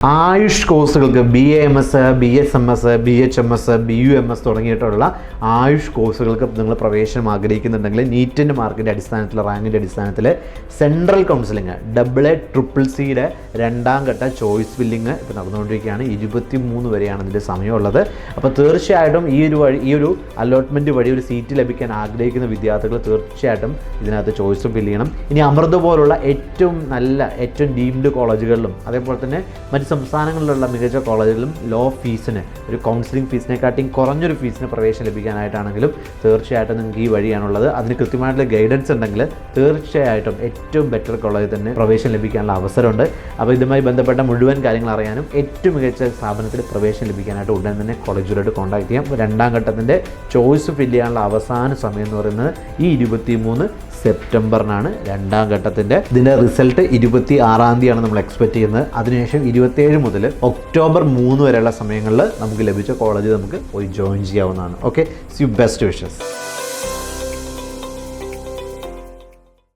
ആ ആയുഷ് കോഴ്സുകൾക്ക് B A M S B S M S B H M S B U M S തുടങ്ങിയിട്ടുള്ള ആയുഷ് കോഴ്സുകൾക്ക് നിങ്ങൾ പ്രവേശനം ആഗ്രഹിക്കുന്നുണ്ടെങ്കിൽ നീറ്റിന്റെ മാർക്കിന്റെ അടിസ്ഥാനത്തിൽ റാങ്കിന്റെ അടിസ്ഥാനത്തിൽ central counselling double A triple സിയുടെ രണ്ടാം ഘട്ട ചോയ്സ് ഫില്ലിംഗ് ഇപ്പോൾ നടന്നുകൊണ്ടിരിക്കുകയാണ്. ഇരുപത്തി മൂന്ന് വരെയാണ് ഇതിന്റെ സമയമുള്ളത്. അപ്പോൾ തീർച്ചയായിട്ടും ഈ ഒരു വഴി ഈ ഒരു അലോട്ട്മെന്റ് വഴി ഒരു സീറ്റ് ലഭിക്കാൻ ആഗ്രഹിക്കുന്ന വിദ്യാർത്ഥികൾ തീർച്ചയായിട്ടും ഇതിനകത്ത് ചോയ്സ് ഫില്ല് ചെയ്യണം. ഇനി അമൃത് പോലുള്ള ഏറ്റവും നല്ല ഏറ്റവും ഡീംഡ് കോളേജുകളിലും അതേപോലെ തന്നെ മറ്റ് സംസ്ഥാനങ്ങളിലുള്ള മികച്ച കോളേജുകളിലും ലോ ഫീസിന് ഒരു കൗൺസിലിംഗ് ഫീസിനെക്കാട്ടിയും കുറഞ്ഞൊരു ഫീസിന് പ്രവേശനം ലഭിക്കാനായിട്ടാണെങ്കിലും തീർച്ചയായിട്ടും നിങ്ങൾക്ക് ഈ വഴിയാണുള്ളത്. അതിന് കൃത്യമായിട്ടുള്ള ഗൈഡൻസ് ഉണ്ടെങ്കിൽ തീർച്ചയായിട്ടും ഏറ്റവും ബെറ്റർ കോളേജിൽ തന്നെ പ്രവേശനം ലഭിക്കാനുള്ള അവസരമുണ്ട്. അപ്പോൾ ഇതുമായി ബന്ധപ്പെട്ട മുഴുവൻ കാര്യങ്ങൾ അറിയാനും ഏറ്റവും മികച്ച സ്ഥാപനത്തിൽ പ്രവേശനം ലഭിക്കാനായിട്ട് ഉടൻ തന്നെ കോളേജുകളോട് കോൺടാക്ട് ചെയ്യാം. രണ്ടാം ഘട്ടത്തിന്റെ ചോയ്സ് ഫില്ല് ചെയ്യാനുള്ള അവസാന സമയം എന്ന് പറയുന്നത് ഈ ഇരുപത്തി മൂന്ന് സെപ്റ്റംബറിനാണ് രണ്ടാം ഘട്ടത്തിന്റെ ഇതിന്റെ റിസൾട്ട് ഇരുപത്തി ആറാം തീയതിയാണ് നമ്മൾ എക്സ്പെക്ട് ചെയ്യുന്നത്. അതിനുശേഷം ഇരുപത്തേഴ് മുതൽ ഒക്ടോബർ മൂന്ന് വരെയുള്ള സമയങ്ങളിൽ നമുക്ക് ലഭിച്ച കോളേജ് നമുക്ക് പോയി ജോയിൻ ചെയ്യാവുന്നതാണ്. Okay C best wishes